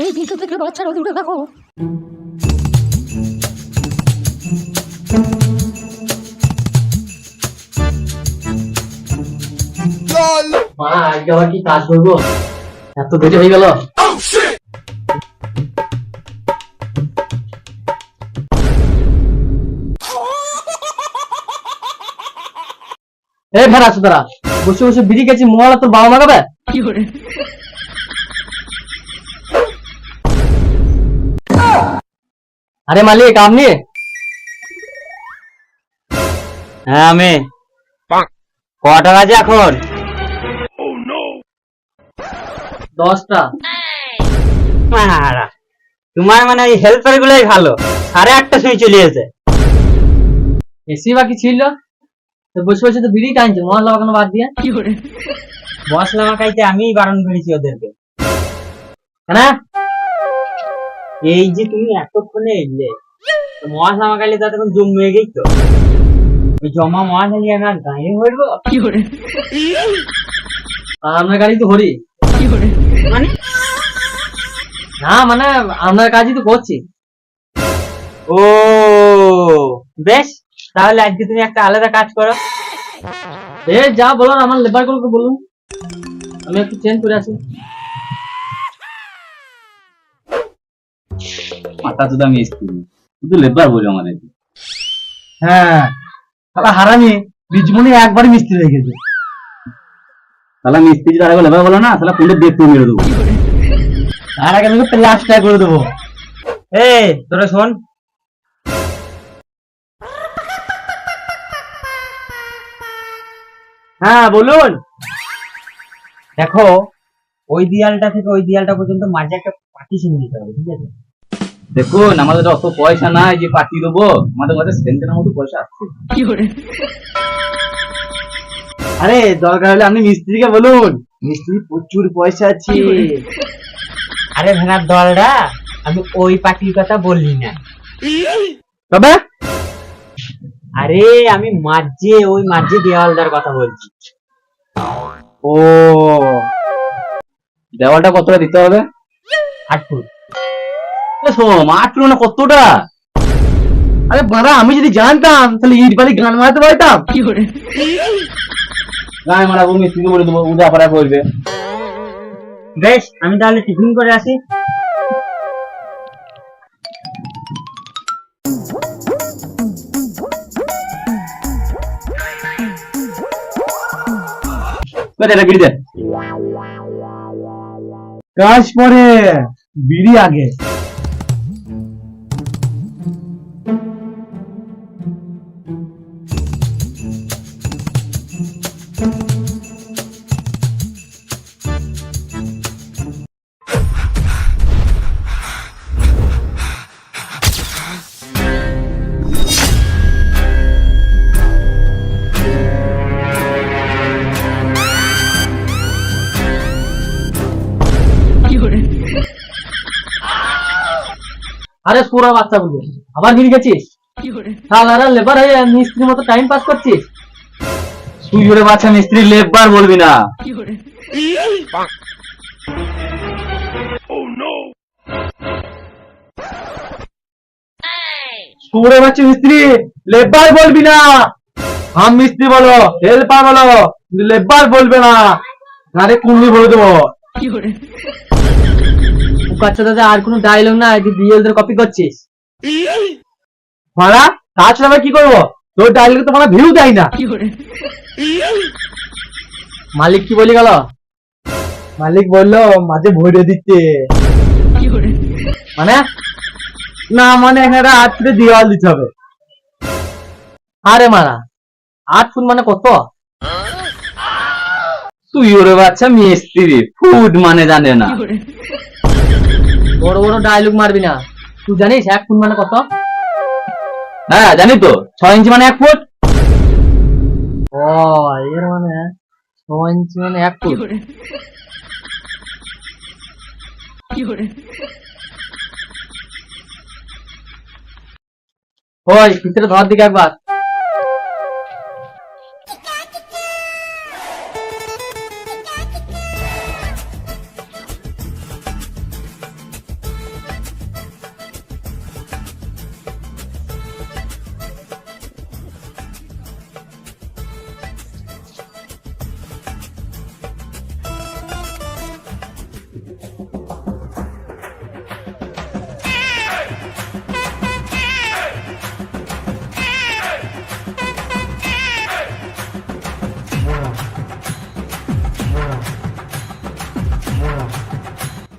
এই ভিডিও থেকে বাচ্চারা দূরে থাকো মা কি এত দেরি হয়ে সুতরা বসে বসে বিড়ি গেছি মোবাইল তোর বাবা মাগাবে আরে মালিক আপনি? হ্যাঁ আমি। কটা বাজে এখন? দশটা। তোমার মানে ওই হেল্পার গুলোই ভালো। সাড়ে আটটা সময় চলে এসে এসি বাকি ছিল। তো বসে বসে তো বিড়ি টানছে। মশলা লাগানো বাদ দিয়ে। মশলা মাখাইতে আমিই বারণ করেছি ওদেরকে। কেন? এই যে তুমি এতক্ষণে এলে তো মশলা মাখাইলে তো তখন জমে গেই তো ওই জমা নিয়ে আমি আর গায়ে ভরবো? আর আপনার গাড়ি তো হরি। মানে? না মানে আপনার কাজই তো করছি। ও বেশ তাহলে আজকে তুমি একটা আলাদা কাজ করো। এ যা বলুন আমার লেবার গুলোকে বলুন। আমি একটু চেঞ্জ করে আসি। মাথা তো আমি স্ত্রী শুধু লেবার বলে আমাদের। হ্যাঁ তাহলে হারামি বীজমণি একবারই মিস্ত্রি হয়ে গেছে। তাহলে মিস্ত্রি লেবার বলো না তাহলে কোনটা দেখতে মেরে দেবো? আগে আমি প্লাস্টার করে দেবো। তোরা শোন। হ্যাঁ বলুন। দেখো ওই দেয়ালটা থেকে ওই দেয়ালটা পর্যন্ত মাঝে একটা পার্টিশন দিতে হবে ঠিক আছে? দেখুন আমাদের অত পয়সা নাই যে পাঠিয়ে দেবো। আমাদের কাছে সেন্টের মতো পয়সা আছে। আরে দরকার হলে আপনি মিস্ত্রিকে বলুন। মিস্ত্রি প্রচুর পয়সা আছে। আরে ভেনার দলটা আমি ওই পার্টির কথা বললি না। তবে? আরে আমি মাঝে ওই মাঝে দেওয়ালদার কথা বলছি। ও। দেওয়ালটা কতটা দিতে হবে? আট ফুট। মাত্র না কতটা? আরে বাড়া আমি যদি জানতাম তাহলে ইট বাড়ি গান মারাতে পারতাম। গায়ে মারাবো মিস্ত্রিকে বলে দেবো উদা পাড়া করবে। বেশ আমি তাহলে টিফিন করে আসি। কাজ পরে বিড়ি আগে। আরে সুরা বাচ্চা বলবে আবার বিড়ি গেছিস সালারা লেবার হয়ে মিস্ত্রির মতো টাইম পাস করছিস? তুই জোরে বাচ্চা মিস্ত্রি লেবার বলবি না। সুরে বাচ্চা মিস্ত্রি লেবার বলবি না। হাম মিস্ত্রি বলো হেল্পার বলো লেবার বলবে না। আরে কুন্ডি বলে দেবো। আচ্ছা দাদা আর কোনো ডায়লগ না বিএলদের কপি করছিস? মারা তাছাড়া আবার কি করব? তোর ডায়লগ তো মানে ভিউ দেয় না। মালিক কি বলি গেল? মালিক বলল মাঝে ভরে দিচ্ছে মানে? না মানে এখানে আট ফুটে দেওয়াল দিতে হবে। আরে মারা আট ফুট মানে কত? তুই ওরে বাচ্চা মিস্ত্রি ফুড মানে জানে না। বড় বড় ডায়লগ মারবি না। তুই জানিস এক ফুট মানে কত? হ্যাঁ জানি তো। ছয় ইঞ্চি মানে এক ফুট ও এর মানে ছ ইঞ্চি মানে এক ফুট ওই ভিতরে ধর দিকে একবার।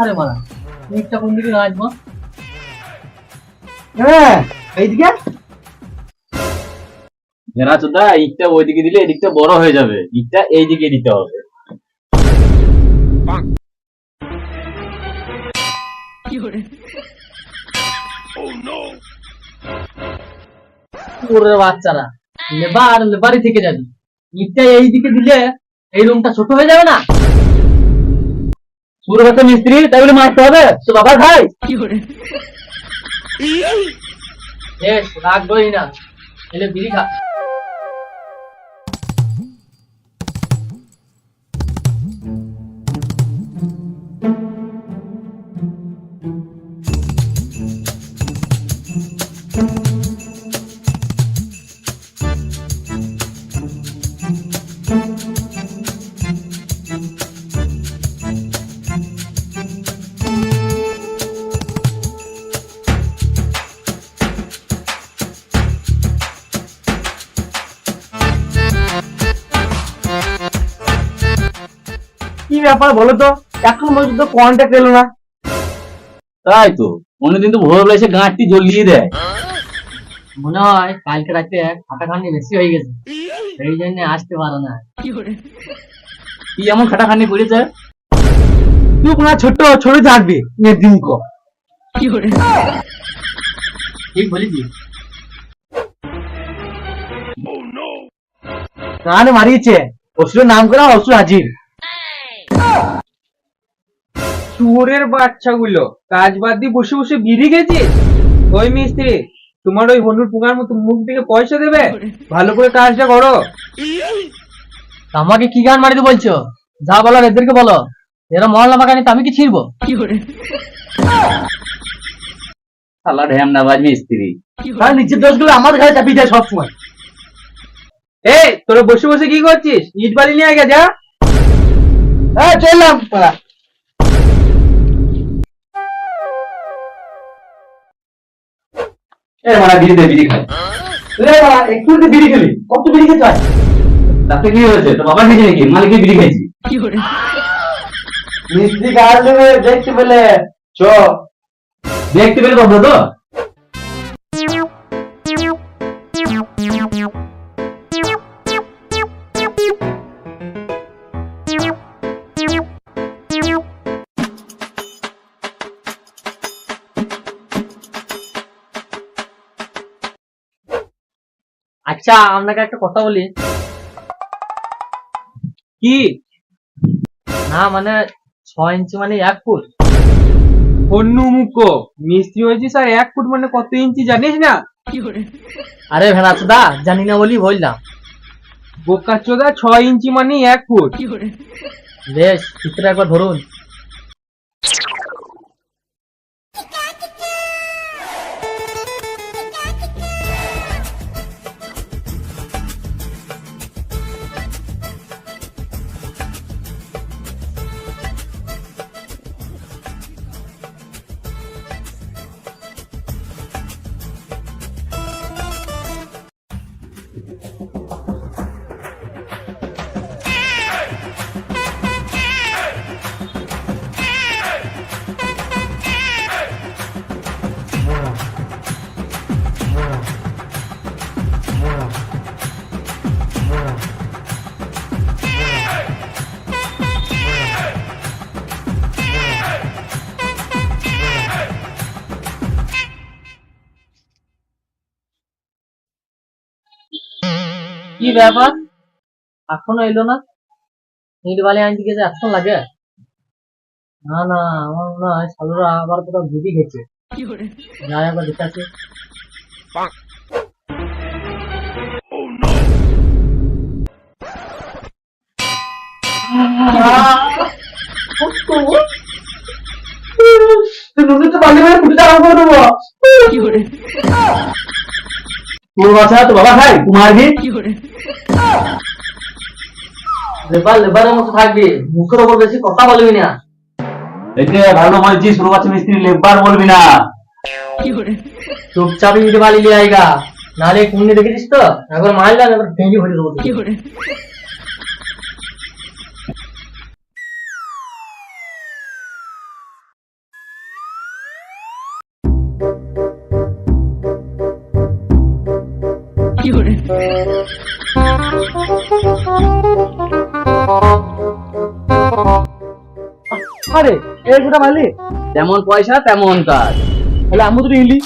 আরে মারা ইটটা কোন দিকে রাখব হ্যাঁ এইদিকে? ভেনা চোদা ইটটা ওইদিকে দিলে এদিকটা বড় হয়ে যাবে ইটটা এইদিকে দিতে হবে। ওরে বাচ্চারা লেবার লেবারই থেকে যাবি। ইটটা এই দিকে দিলে এই রুমটা ছোট হয়ে যাবে না? বাচ্চা মিস্ত্রি তাই বলে মারতে হবে? তো বাবা ভাই। রাখবোই না। এলে বিড়ি খা। ব্যাপার বলো তো? এখন পর্যন্ত কন্ট্যাক্ট এলো না। তাই তো। অন্যদিন তো ভোরবেলা এসে গাঁটটি জ্বলিয়ে দেয়। মনে হয় কালকে রাতে খাটাখানি বেশি হয়ে গেছে। সেই জন্য আসতে পারো না। কি এমন খাটাখানি করেছে? তুই কোনো ছোট ছোট থাকবি দিন কো। ঠিক বলেছিস কানে মারিয়েছে। অসুরের নাম করা অসুর হাজির। শুয়োরের বাচ্চাগুলো কাজ বাদ দিয়ে বসে বসে বিড়ি গেছিস ওই মিস্ত্রি তোমার ওই হনুর পুঙ্গার মতো মুখ থেকে পয়সা দেবে? ভালো করে কাজটা করো। আমাকে কি গান মারিতে বলছো? যা বলার এদেরকে বলো। এরা মহল্লা মাকানি তো আমি কি ছিড়বো? শালা ঢ্যামনাবাজ মিস্ত্রি। তার নিচের দোষগুলো আমাদের ঘরে চাপিয়ে দেয় সবসময়। এই তোরা বসে বসে কি করছিস? ইট বালি নিয়ে আগে যা। হ্যাঁ চললাম পাড়া এ মারা বিড়ি দে বিড়ি খাই রে একটু যদি বিড়ি খেলি কত বিড়ি খেতে হয়? তাতে কি হয়েছে? তো বাবা খেয়েছে নাকি? মালিকের বিড়ি খাইছি। মিস্ত্রি কাজ দেবে দেখতে পেলে চ। দেখতে পেলে বাবা তো? আচ্ছা আপনাকে একটা কথা বলি। কি? না মানে ছ ইঞ্চি মানে এক ফুট। হন্যু মুখো মিস্ত্রি হয়েছিস আর এক ফুট মানে কত ইঞ্চি জানিস না? আরে ভেনাচদা জানি না বলি বললাম। বোকা চোদা ছ ইঞ্চি মানে এক ফুট। বেশ চিত্র একবার ধরুন। কি ব্যাপার? এখনও এলো না? ইট বালি আনতে গেছে এখন লাগে? না না আমার মনে হয় সালুরা আবার কোথাও বিধি গেছে। যাই একবার দেখে আসি। তোর তো বাবা খাই তুই মারবি লেবার লেবারের মতো থাকবি। মুখের ওপর বেশি কথা বলবি না। এতে ভালো বলছি শুরু করছে মিস্ত্রি লেবার বলবি না। চুপচাপই যদি বালি লিয়ে আইগা নালে কুন্নি দেখেছিস তো? একবার মারলে একবার ভেঙে ফেলে দেবো কি করে? আরে এই গোটা মালি যেমন পয়সা তেমন কাজ। তাহলে আমি তো ইলি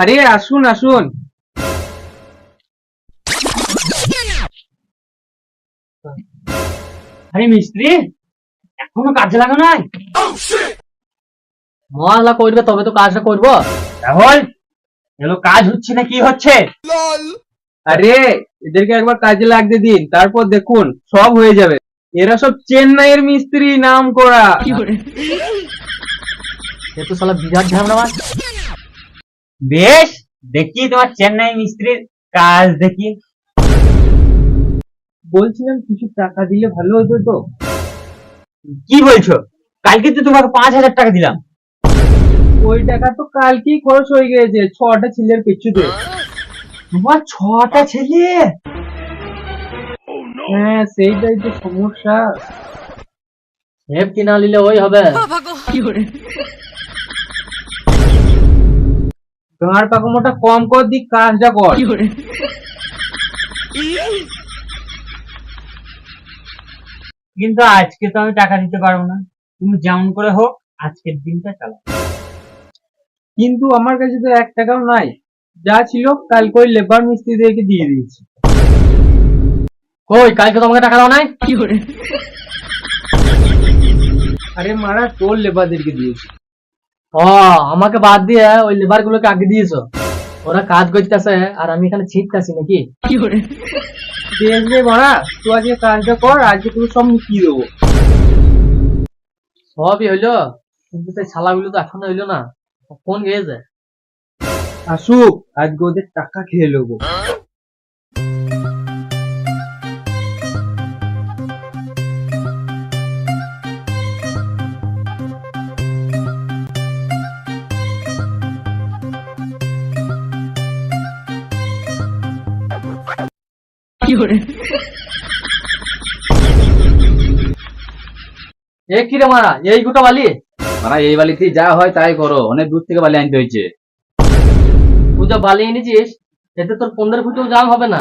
আরে আসুন আসুন। আরে মিস্ত্রি? এখনও কাজে লাগা নাই? মশলা করবে তবে তো কাজটা করব। রাহুল এগুলো কাজ হচ্ছে না কি হচ্ছে? আরে এদেরকে একবার কাজে লাগতে দিন তারপর দেখুন সব হয়ে যাবে। এরা সব চেন্নাইয়ের মিস্ত্রি নাম করা? এ তো শালা বিরাট ঝামেলা বেশ দেখি তোমার চেন্নাই মিস্ত্রির কাজ দেখি। বলছিলাম কিছু টাকা দিলে ভালো হতো তো। কি বলছো? কালকে তো তোমাকে পাঁচ হাজার টাকা দিলাম। ওই টাকা তো কালকেই খরচ হয়ে গিয়েছে ছটা ছেলের পিছুতে তোমার ছটা ছেলে? হ্যাঁ সেইটাই তো সমস্যা। হেপ কিনা নিলে ওই হবে। গাঁড় পাকামোটা কম কর দিক কাজটা কর? কিন্তু আজকে তো আমি টাকা দিতে পারব না। তুমি যেমন করে হোক আজকের দিনটা চালাও। কিন্তু আমার কাছে তো এক টাকাও নাই। যা ছিল কালকে ওই লেবার মিস্ত্রিদেরকে দিয়ে দিয়েছি। কই কালকে তোমাকে টাকা দাও নাই? কি করে? আরে মারা তোর লেবারদেরকে দিয়েছি। ও আমাকে বাদ দিয়ে ওই লেবার গুলোকে আগে দিয়েছ। ওরা কাজ করতেছে আর আমি এখানে ছিটকাছি নাকি? দেখবে মারা তুই আজকে কাজটা কর আজকে তোকে সব মিটিয়ে দেবো। সবই হইল কিন্তু সেই শালাগুলো তো এখনও হইল না। ফোন গেছে আসুক আজকে ওদের টাকা খেয়ে নেব। এ কি রে মারা? এই গোটা বালি? মানে এই বালিতে যা হয় তাই করো। অনেক দূর থেকে বালি আনতে হয়েছে। তুই যা বালি এনেছিস? এতে তোর পনেরো ফুটেও জাম হবে না।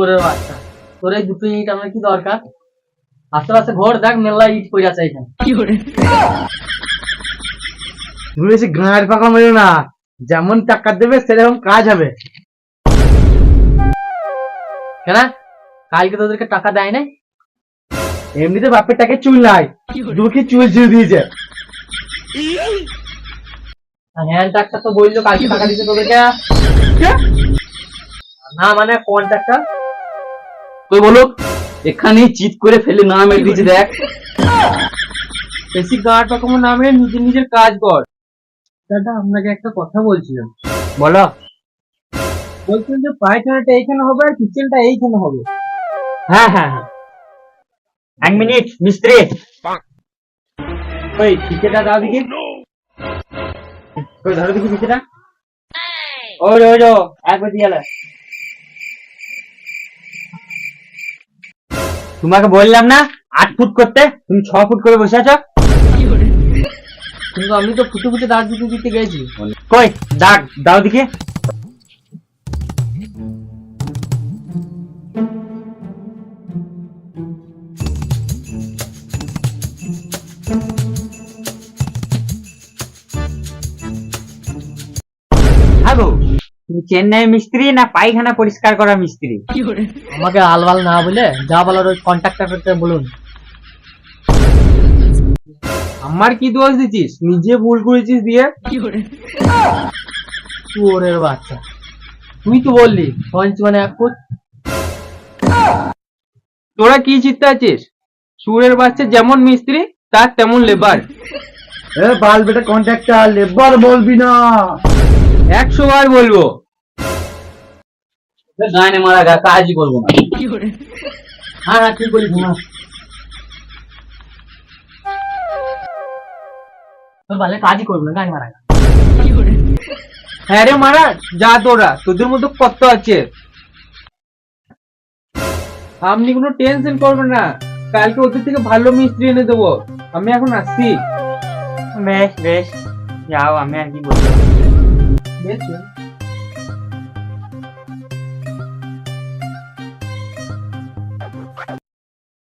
ওরে বাচ্চা তোর এই দুটো ইট আমার কি দরকার? আশেপাশে ঘর দেখ মেলা ইট পড়ে আছে এখানে। তুমি বেশি গাঁয়ের পাকা মেরো না। যেমন টাকা দেবে সেরকম কাজ হবে। কেন কালকে তোদেরকে টাকা দেয় নাই? এমনিতে বাপের টাকে চুল নাই। দুঃখী চুল ছিঁড়ে দিয়েছে? হ্যান্ড টাকটা তো বলল কালকে টাকা দিতে তোদেরকে। না মানে কন্ট্রাক্টটা তুই বলুক এখানে চিট করে ফেলে না মেরে দিয়েছে দেখ। বেশি গাঁড় পাকামো নামে নিজের নিজের কাজ কর। দাদা আপনাকে একটা কথা বলছিলাম। বলো। বলছিলাম যে পায়খানাটা এইখানে হবে আর কিচেনটা এইখানে হবে। হ্যাঁ হ্যাঁ হ্যাঁ। এক মিনিট মিস্ত্রি। ওই টিকেটা দাও দেখি। ওই ধরো দেখি টিকেটা ওই ওই যো একবার দিয়ে গেলে তোমাকে বললাম না আট ফুট করতে। তুমি ছ ফুট করে বসে আছো। কিন্তু আমি তো ফুটে ফুটে দাঁড় দিতে দিতে গেছি। কই দাগ দাও দেখি হ্যালো তুমি চেন্নাই মিস্ত্রি না পায়খানা পরিষ্কার করা মিস্ত্রি? আমাকে আলবাল না বলে যা বলার ওই কন্ট্রাক্টরকে বলুন। আমার কি দোষ দিচ্ছিস নিজে ভুল করেছিস দিয়ে? চোরের বাচ্চা। তুই তো বললি পঞ্চ মানে এক ফুট। তোরা কি চিন্তা আছিস সুরের বাচ্চা যেমন মিস্ত্রি তার তেমন লেবার এ বাল বেটা কন্ট্রাক্টর লেবার বলবি না। একশো বার বলব। গানে মারা গা কাজই করব না। হ্যাঁ হ্যাঁ ঠিক বলিস তোর বালে কাজই করব না মারা হ্যাঁ রে মারা যা তোরা তোদের মতো কত আছে? আপনি কোনো টেনশন করবেন না কালকে ওদের থেকে ভালো মিস্ত্রি এনে দেবো। আমি এখন আসছি। বেশ বেশ যাও আমি আর কি বলব বেশ।